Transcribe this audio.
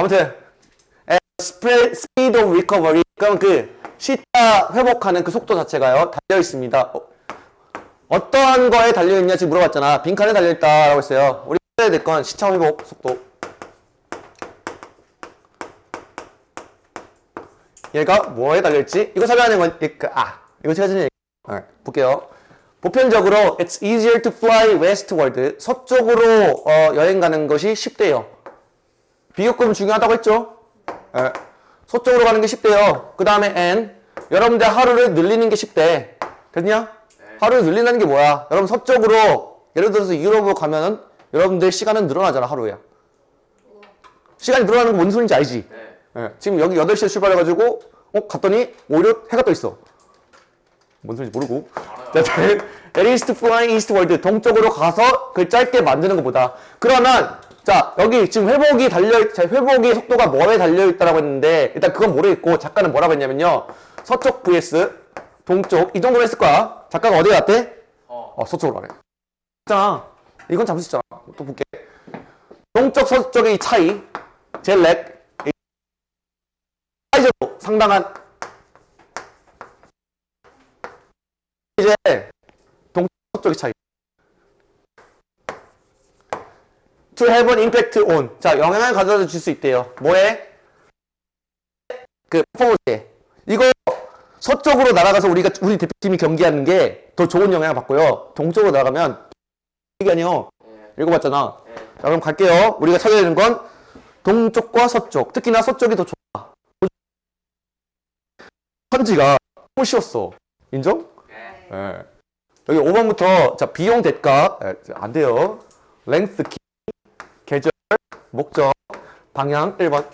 아무튼 스프레 스피드 오브 리커버리 그럼 그 시차 회복하는 그 속도 자체가요 달려 있습니다. 어, 어떠한 거에 달려 있냐 지금 물어봤잖아. 빈칸에 달려 있다라고 했어요. 우리 해야 될 건 시차 회복 속도. 얘가 뭐에 달려 있지? 이거 설명하는 건 이- 그, 아 이거 아, 볼게요. 보편적으로 it's easier to fly westward 서쪽으로 어, 여행 가는 것이 쉽대요. 비교금 중요하다고 했죠? 예. 서쪽으로 가는 게 쉽대요. 그 다음에 n 여러분들 하루를 늘리는 게 쉽대. 됐냐? 하루를 늘린다는 게 뭐야? 여러분 서쪽으로 예를 들어서 유럽으로 가면은 여러분들 시간은 늘어나잖아 하루에. 시간이 늘어나는 건 뭔 소리인지 알지? 예. 지금 여기 8시에 출발해가지고 어 갔더니 오히려 해가 떠 있어. 뭔 소리인지 모르고. 자, east flying eastward 동쪽으로 가서 그 짧게 만드는 것보다. 그러면 자 여기 지금 회복이 달려 자, 회복의 속도가 뭐에 달려 있다라고 했는데 일단 그건 모르겠고 작가는 뭐라고 했냐면요 서쪽 vs 동쪽 이 정도로 했을 거야. 작가가 어디에 갔대? 어, 서쪽으로 가래. 있잖아. 이건 잠수 있잖아. 또 볼게. 동쪽 서쪽의 이 차이 젤렉 이 사이즈로 상당한 이제 동쪽의 차이. To have an impact on. 자, 영향을 가져다 줄 수 있대요. 뭐에? 그 퍼포먼스에. 이거 서쪽으로 날아가서 우리가 우리 대표팀이 경기하는 게 더 좋은 영향을 받고요. 동쪽으로 나가면 이게 아니요. 읽어봤잖아. 자, 그럼 갈게요. 우리가 찾아야 되는 건 동쪽과 서쪽. 특히나 서쪽이 더 좋아. 편지가 너무 쉬웠어. 인정? 예. 여기 5번부터 자 비용 대가 예, 안 돼요. 랭스 키 계절 목적 방향 1번